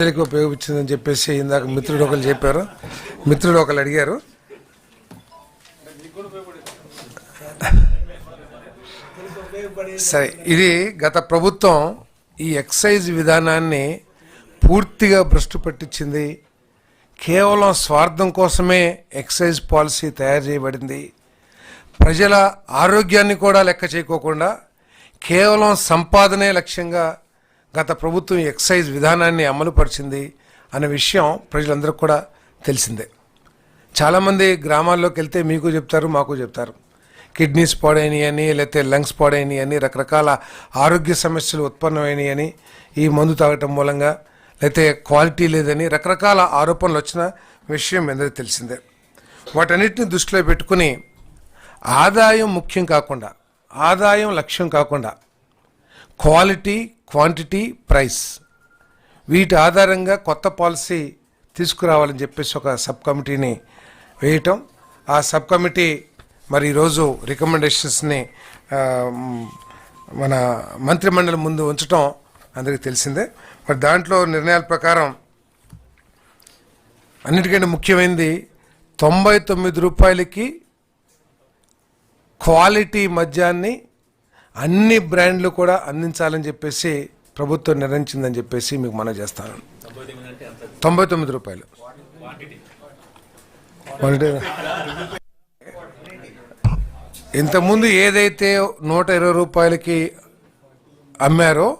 ప్రజలకు ఉపయోగించిందని చెప్పేసి ఇందాక మిత్రుడు ఒకరు చెప్పారు. మిత్రుడు ఒకరు అడిగారు. సరే ఇది గత ప్రభుత్వం ఈ ఎక్సైజ్ విధానాన్ని పూర్తిగా భ్రష్టు పట్టించింది. కేవలం స్వార్థం కోసమే ఎక్సైజ్ పాలసీ తయారు చేయబడింది. ప్రజల ఆరోగ్యాన్ని కూడా లెక్క చేయకోకుండా కేవలం సంపాదనే లక్ష్యంగా గత ప్రభుత్వం ఎక్సైజ్ విధానాన్ని అమలుపరిచింది అనే విషయం ప్రజలందరూ కూడా తెలిసిందే. చాలామంది గ్రామాల్లోకి వెళ్తే మీకు చెప్తారు మాకు చెప్తారు. కిడ్నీస్ పాడైనవి అని లేకపోతే లంగ్స్ పాడైనవి అని రకరకాల ఆరోగ్య సమస్యలు ఉత్పన్నమైనవి అని ఈ మందు తాగటం మూలంగా లేకపోతే క్వాలిటీ లేదని రకరకాల ఆరోపణలు వచ్చిన విషయం మీ అందరికీ తెలిసిందే. వాటన్నిటిని దృష్టిలో పెట్టుకుని ఆదాయం ముఖ్యం కాకుండా ఆదాయం లక్ష్యం కాకుండా క్వాలిటీ క్వాంటిటీ ప్రైస్. వీటి ఆధారంగా కొత్త పాలసీ తీసుకురావాలని చెప్పేసి ఒక సబ్ కమిటీని వేయటం. ఆ సబ్ కమిటీ మరి ఈరోజు రికమెండేషన్స్ని మన మంత్రిమండలి ముందు ఉంచటం అందరికీ తెలిసిందే. మరి దాంట్లో నిర్ణయాల ప్రకారం అన్నిటికంటే ముఖ్యమైనది తొంభై తొమ్మిది రూపాయలకి క్వాలిటీ మద్యాన్ని అన్ని బ్రాండ్లు కూడా అందించాలని చెప్పేసి ప్రభుత్వం నిర్ణయించిందని చెప్పేసి మీకు మనం చేస్తాను. తొంభై తొమ్మిది రూపాయలు. ఇంతకుముందు ఏదైతే నూట ఇరవై రూపాయలకి అమ్మారో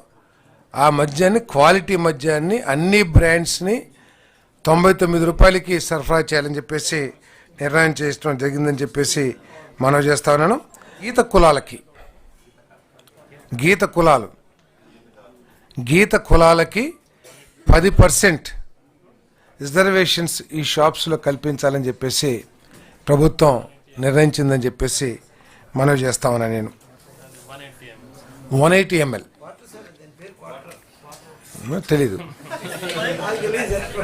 ఆ మద్యాన్ని క్వాలిటీ మద్యాన్ని అన్ని బ్రాండ్స్ని తొంభై తొమ్మిది రూపాయలకి సరఫరా చేయాలని చెప్పేసి నిర్ణయం చేయడం జరిగిందని చెప్పేసి మనం చేస్తా ఉన్నాను. ఈత కులాలకి. గీత కులాలు. గీత కులాలకి పది పర్సెంట్ రిజర్వేషన్స్ ఈ షాప్స్లో కల్పించాలని చెప్పేసి ప్రభుత్వం నిర్ణయించిందని చెప్పేసి మనవి చేస్తామన్నా నేను. One eighty ml. తెలీదు.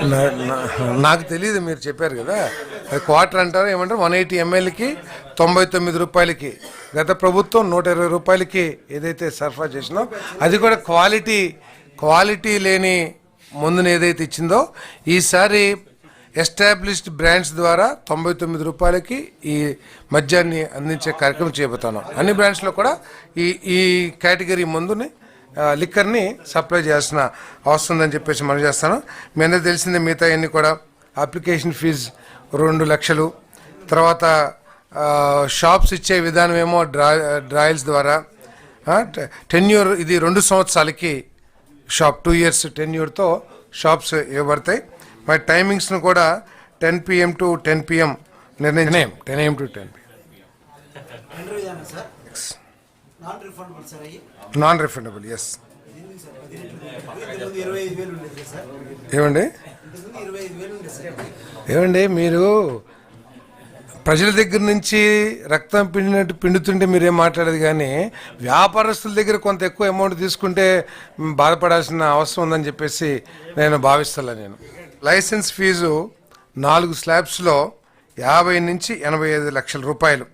నా- నాకు తెలియదు మీరు చెప్పారు కదా. అది క్వార్టర్ అంటారు ఏమంటారు? వన్ ఎయిటీ ఎంఎల్కి తొంభై తొమ్మిది రూపాయలకి. గత ప్రభుత్వం నూట ఇరవై రూపాయలకి ఏదైతే సరఫరా చేసినో అది కూడా క్వాలిటీ క్వాలిటీ లేని మందుని ఏదైతే ఇచ్చిందో ఈసారి ఎస్టాబ్లిష్డ్ బ్రాండ్స్ ద్వారా తొంభై తొమ్మిది రూపాయలకి ఈ మద్యాన్ని అందించే కార్యక్రమం చేయబోతున్నాం. అన్ని బ్రాండ్స్లో కూడా ఈ ఈ కేటగిరీ మందుని లిక్కర్ని సప్లై చేయాల్సిన అవసరం ఉందని చెప్పేసి మనం చేస్తాను. మీ అందరికి తెలిసిందే మిగతా అన్ని కూడా అప్లికేషన్ ఫీజు రెండు లక్షలు. తర్వాత షాప్స్ ఇచ్చే విధానం ఏమో డ్రా డ్రాయల్స్ ద్వారా టెన్యూర్ ఇది రెండు సంవత్సరాలకి షాప్ టూ ఇయర్స్ టెన్యూర్తో షాప్స్ ఇవ్వబడతాయి. మరి టైమింగ్స్ను కూడా ten pm to ten pm నిర్ణయం ten am to ten pm. Sir? Non refundable yes ఏమండి? ఏమండి మీరు ప్రజల దగ్గర నుంచి రక్తం పిండినట్టు పిండుతుంటే మీరేం మాట్లాడేది కానీ వ్యాపారస్తుల దగ్గర కొంత ఎక్కువ అమౌంట్ తీసుకుంటే బాధపడాల్సిన అవసరం ఉందని చెప్పేసి నేను భావిస్తాను నేను. లైసెన్స్ ఫీజు నాలుగు స్లాబ్స్లో యాభై నుంచి ఎనభై ఐదు లక్షల రూపాయలు.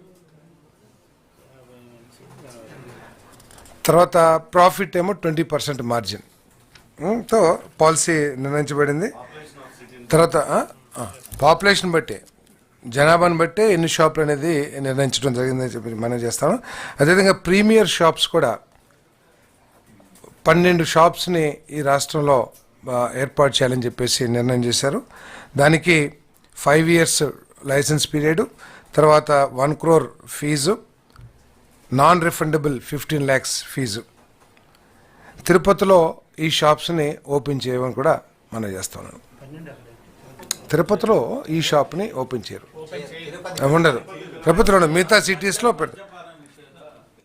తర్వాత ప్రాఫిట్ ఏమో ట్వంటీ పర్సెంట్ మార్జిన్. తో పాలసీ నిర్ణయించబడింది. తర్వాత పాపులేషన్ బట్టి జనాభాను బట్టి ఎన్ని షాపులు అనేది నిర్ణయించడం జరిగిందని చెప్పి మనం చేస్తాము. అదేవిధంగా ప్రీమియర్ షాప్స్ కూడా పన్నెండు షాప్స్ని ఈ రాష్ట్రంలో ఏర్పాటు చేయాలని చెప్పేసి నిర్ణయం చేశారు. దానికి ఫైవ్ ఇయర్స్ లైసెన్స్ పీరియడ్ తర్వాత one crore fee non refundable fifteen lakhs fee తిరుపతిలో ఈ షాప్స్ని ఓపెన్ చేయమని కూడా మనం చేస్తున్నాం తిరుపతిలో ఈ షాప్ని ఓపెన్ చేయరు. ఉండదు తిరుపతిలో మిగతా సిటీస్లో పెడతారు.